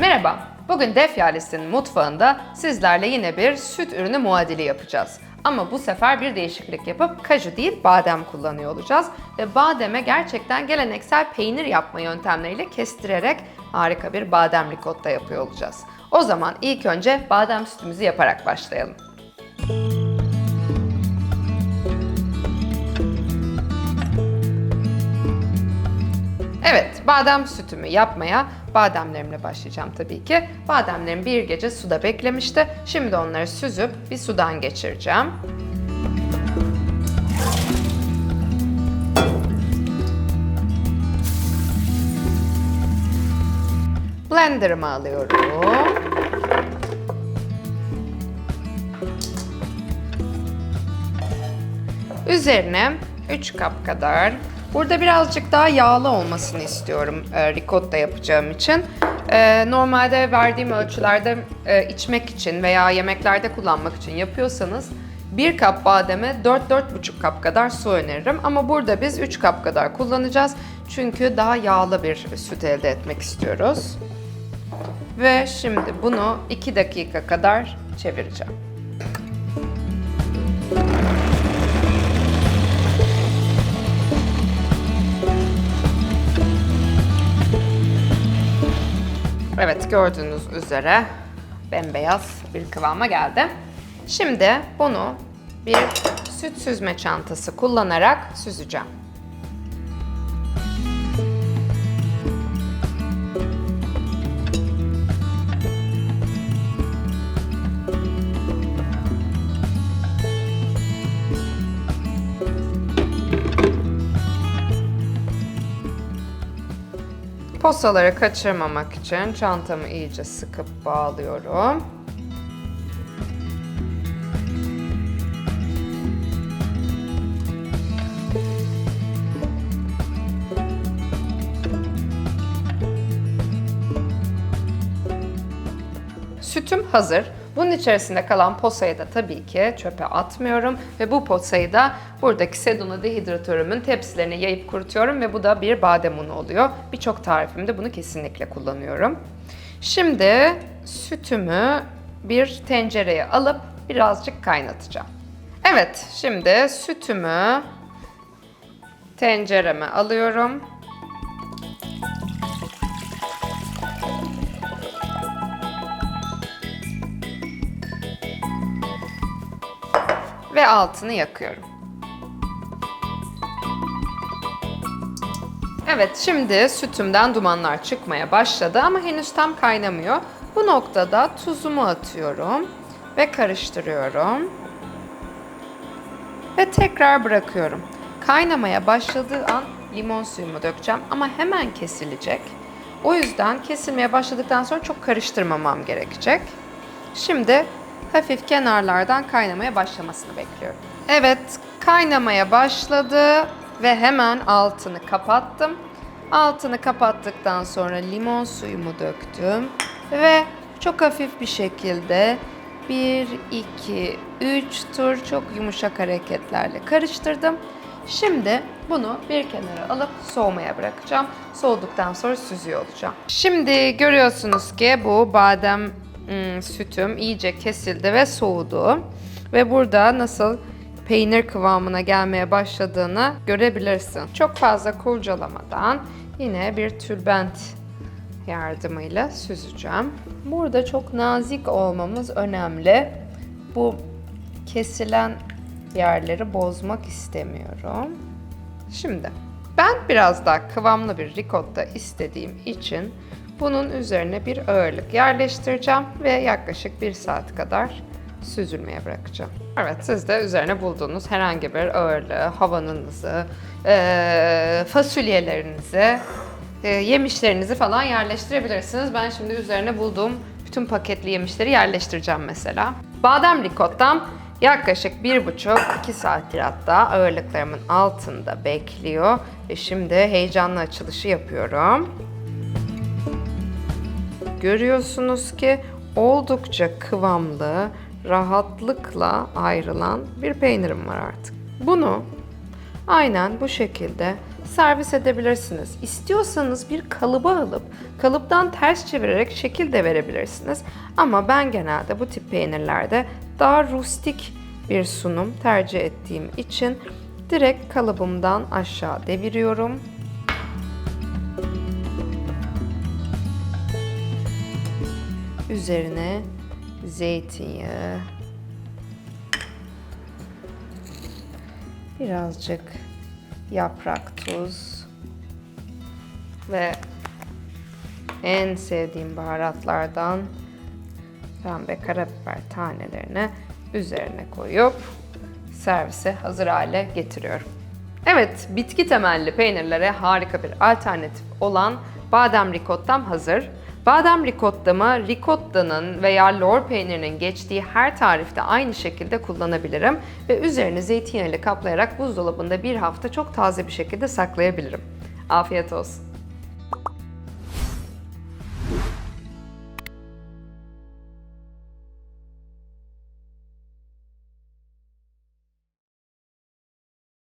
Merhaba, bugün Def Yalisi'nin mutfağında sizlerle yine bir süt ürünü muadili yapacağız. Ama bu sefer bir değişiklik yapıp kaju değil badem kullanıyor olacağız. Ve bademe gerçekten geleneksel peynir yapma yöntemleriyle kestirerek harika bir badem ricotta yapıyor olacağız. O zaman ilk önce badem sütümüzü yaparak başlayalım. Badem sütümü yapmaya bademlerimle başlayacağım tabii ki. Bademlerim bir gece suda beklemişti. Şimdi onları süzüp bir sudan geçireceğim. Blender'ımı alıyorum. Üzerine 3 kap kadar. Burada birazcık daha yağlı olmasını istiyorum e, ricotta yapacağım için. E, normalde verdiğim ölçülerde e, içmek için veya yemeklerde kullanmak için yapıyorsanız 1 kap bademe 4-4,5 kap kadar su öneririm. Ama burada biz 3 kap kadar kullanacağız. Çünkü daha yağlı bir süt elde etmek istiyoruz. Ve şimdi bunu 2 dakika kadar çevireceğim. Evet gördüğünüz üzere bembeyaz bir kıvama geldi. Şimdi bunu bir süt süzme çantası kullanarak süzeceğim. Posaları kaçırmamak için çantamı iyice sıkıp bağlıyorum. Sütüm hazır. Bunun içerisinde kalan posayı da tabii ki çöpe atmıyorum ve bu posayı da buradaki sedona dehidratörümün tepsilerine yayıp kurutuyorum ve bu da bir badem unu oluyor. Birçok tarifimde bunu kesinlikle kullanıyorum. Şimdi sütümü bir tencereye alıp birazcık kaynatacağım. Evet, şimdi sütümü tencereme alıyorum. Ve altını yakıyorum. Evet, şimdi sütümden dumanlar çıkmaya başladı ama henüz tam kaynamıyor. Bu noktada tuzumu atıyorum ve karıştırıyorum. Ve tekrar bırakıyorum. Kaynamaya başladığı an limon suyumu dökeceğim ama hemen kesilecek. O yüzden kesilmeye başladıktan sonra çok karıştırmamam gerekecek. Şimdi hafif kenarlardan kaynamaya başlamasını bekliyorum. Evet, kaynamaya başladı ve hemen altını kapattım. Altını kapattıktan sonra limon suyumu döktüm ve çok hafif bir şekilde 1, 2, 3 tur çok yumuşak hareketlerle karıştırdım. Şimdi bunu bir kenara alıp soğumaya bırakacağım. Soğuduktan sonra süzüyor olacağım. Şimdi görüyorsunuz ki bu badem sütüm iyice kesildi ve soğudu. Ve burada nasıl peynir kıvamına gelmeye başladığını görebilirsin. Çok fazla kurcalamadan yine bir tülbent yardımıyla süzeceğim. Burada çok nazik olmamız önemli. Bu kesilen yerleri bozmak istemiyorum. Şimdi ben biraz daha kıvamlı bir ricotta istediğim için bunun üzerine bir ağırlık yerleştireceğim ve yaklaşık bir saat kadar süzülmeye bırakacağım. Evet siz de üzerine bulduğunuz herhangi bir ağırlığı, havanınızı, fasulyelerinizi, yemişlerinizi falan yerleştirebilirsiniz. Ben şimdi üzerine bulduğum bütün paketli yemişleri yerleştireceğim mesela. Badem ricottam yaklaşık bir buçuk iki saattir hatta ağırlıklarımın altında bekliyor. Ve şimdi heyecanlı açılışı yapıyorum. Görüyorsunuz ki oldukça kıvamlı, rahatlıkla ayrılan bir peynirim var artık. Bunu aynen bu şekilde servis edebilirsiniz. İstiyorsanız bir kalıba alıp kalıptan ters çevirerek şekil de verebilirsiniz. Ama ben genelde bu tip peynirlerde daha rustik bir sunum tercih ettiğim için direkt kalıbımdan aşağı deviriyorum. Üzerine zeytinyağı, birazcık yaprak tuz ve en sevdiğim baharatlardan pembe karabiber tanelerini üzerine koyup servise hazır hale getiriyorum. Evet, bitki temelli peynirlere harika bir alternatif olan badem ricottam hazır. Badem ricottamı ricottanın veya lor peynirinin geçtiği her tarifte aynı şekilde kullanabilirim ve üzerini zeytinyağıyla kaplayarak buzdolabında bir hafta çok taze bir şekilde saklayabilirim. Afiyet olsun.